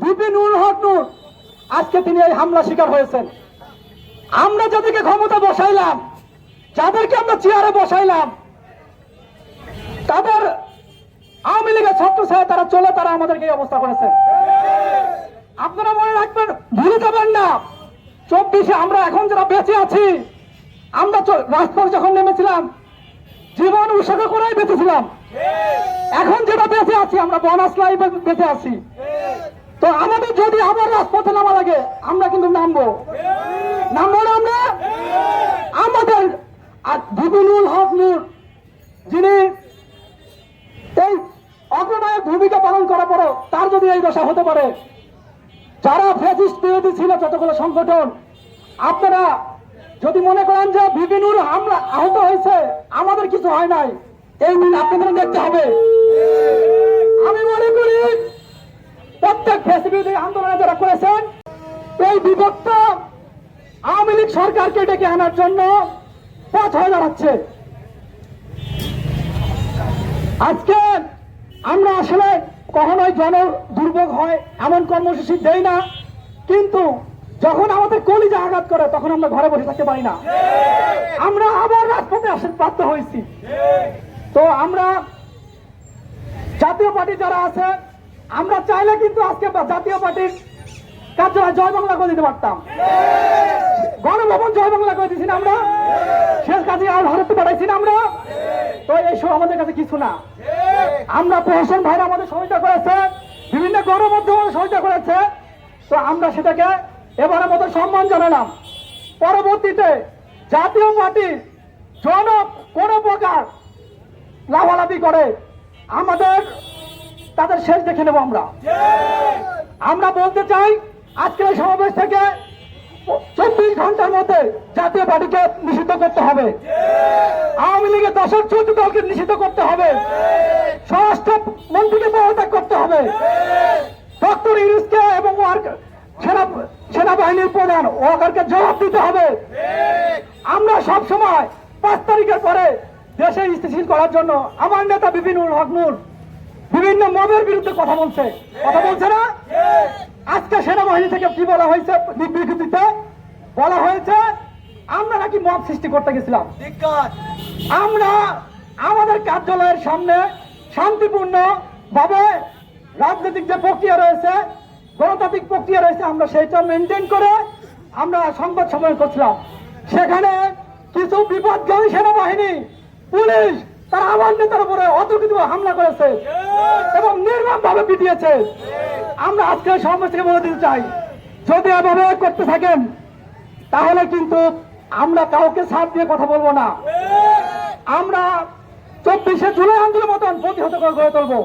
বিপিনুল হক নূর আজকে তিনি এই হামলা শিকার হয়েছেন। আমরা যাদেরকে ক্ষমতা বসাইলাম যাদেরকে আমরা চেয়ারে বসাইলাম তাদের আওয়ামী লীগের ছাত্র ছায়া তারা চলে তারা আমাদেরকে এই অবস্থা করেছে। আপনারা মনে রাখবেন ভুলে যাবেন না। চব্বিশে আমরা এখন যারা বেঁচে আছি আমরা রাজপথ যখন নেমেছিলাম জীবন উৎসর্গ করেই বেঁচেছিলাম। এখন যেটা বেঁচে আছি আমরা বোনাস লাইফ বেঁচে আছি। যদি আবার রাজপথে নামা লাগে আমরা কিন্তু নামবো। নামবো না আমরা? আমাদের আর বিপিনুল হক নূর, যিনি এই অগ্রনায়ক ভূমিকা পালন করার পরেও তার যদি এই দশা হতে পারে, যারা ফ্যাসিস্ট বিরোধী ছিল যতগুলো সংগঠন, আপনারা যদি মনে করেন যে বিপিনুর হামলা আহত হয়েছে, আমাদের কিছু হয় নাই। এই দিন আপনাদের দেখতে হবে। আমি মনে করি প্রত্যেক আন্দোলনে যারা করেছেন, এই বিভক্ত আওয়ামী লীগ সরকারকে ডেকে আনার জন্য পথ হয়ে দাঁড়াচ্ছে। আজকে আমরা আসলে কখনোই জন দুর্ভোগ হয়, এমন কর্মসূচি দেই না, কিন্তু যখন আমাদের কলিজা আঘাত করে, তখন আমরা ঘরে বসে থাকতে পারি না। আমরা আবার রাজপথে আসার বাধ্য হয়েছি। তো আমরা জাতীয় পার্টি যারা আছে আমরা চাইলে কিন্তু আজকে জাতীয় পার্টির কার্যালয় জয় বাংলা করে দিতে পারতাম। গণভবন জয় বাংলা করে দিয়েছি আমরা? শেষ কাজে আর ভারতে পাঠাইছি আমরা? তো এইসব আমাদের কাছে কিছু না। আমরা প্রশাসন ভাইরা আমাদের সহযোগিতা করেছে, বিভিন্ন গণমাধ্যম আমাদের সহযোগিতা করেছে। তো আমরা সেটাকে এবারের মতো সম্মান জানালাম। পরবর্তীতে জাতীয় পার্টি জন কোনো প্রকার লাভালাভি করে আমাদের তাদের শেষ দেখে নেব আমরা। আমরা বলতে চাই, আজকের এই সমাবেশ থেকে চব্বিশ ঘণ্টার মধ্যে জাতীয় পার্টিকে নিষিদ্ধ করতে হবে। আওয়ামী লীগের দশক চৌদ্দ দলকে নিষিদ্ধ করতে হবে। স্বরাষ্ট্র মন্ত্রীকে পদত্যাগ করতে হবে। ডক্টর ইউনুসকে এবং সেনা সেনাবাহিনীর প্রধান ওয়াকারকে জবাব দিতে হবে। আমরা সব সময় পাঁচ তারিখের পরে দেশে স্থিতিশীল করার জন্য আমার নেতা বিপিনুল হক নূর বিভিন্ন মবের বিরুদ্ধে কথা বলছে। কথা বলছে না? আজকে সেনাবাহিনী থেকে কি বলা হয়েছে? বিবৃতিতে বলা হয়েছে, আমরা নাকি মব সৃষ্টি করতে গেছিলাম। আমরা আমাদের কার্যালয়ের সামনে শান্তিপূর্ণ ভাবে রাজনৈতিক যে প্রক্রিয়া রয়েছে, গণতান্ত্রিক প্রক্রিয়া রয়েছে, আমরা সেইটা মেনটেন করে আমরা সংবাদ সম্মেলন করছিলাম। সেখানে কিছু বিপদগামী সেনাবাহিনী, পুলিশ তারা আমার নেতার উপরে অতর্কিত হামলা করেছে এবং নির্মম ভাবে পিটিয়েছে। আমরা আজকে সমাজ থেকে বলে দিতে চাই। যদি এভাবে করতে থাকেন, তাহলে কিন্তু আমরা কাউকে সাথ দিয়ে কথা বলব না। আমরা চব্বিশে জুলাই আন্দোলন মতন প্রতিহত করে গড়ে তুলবো।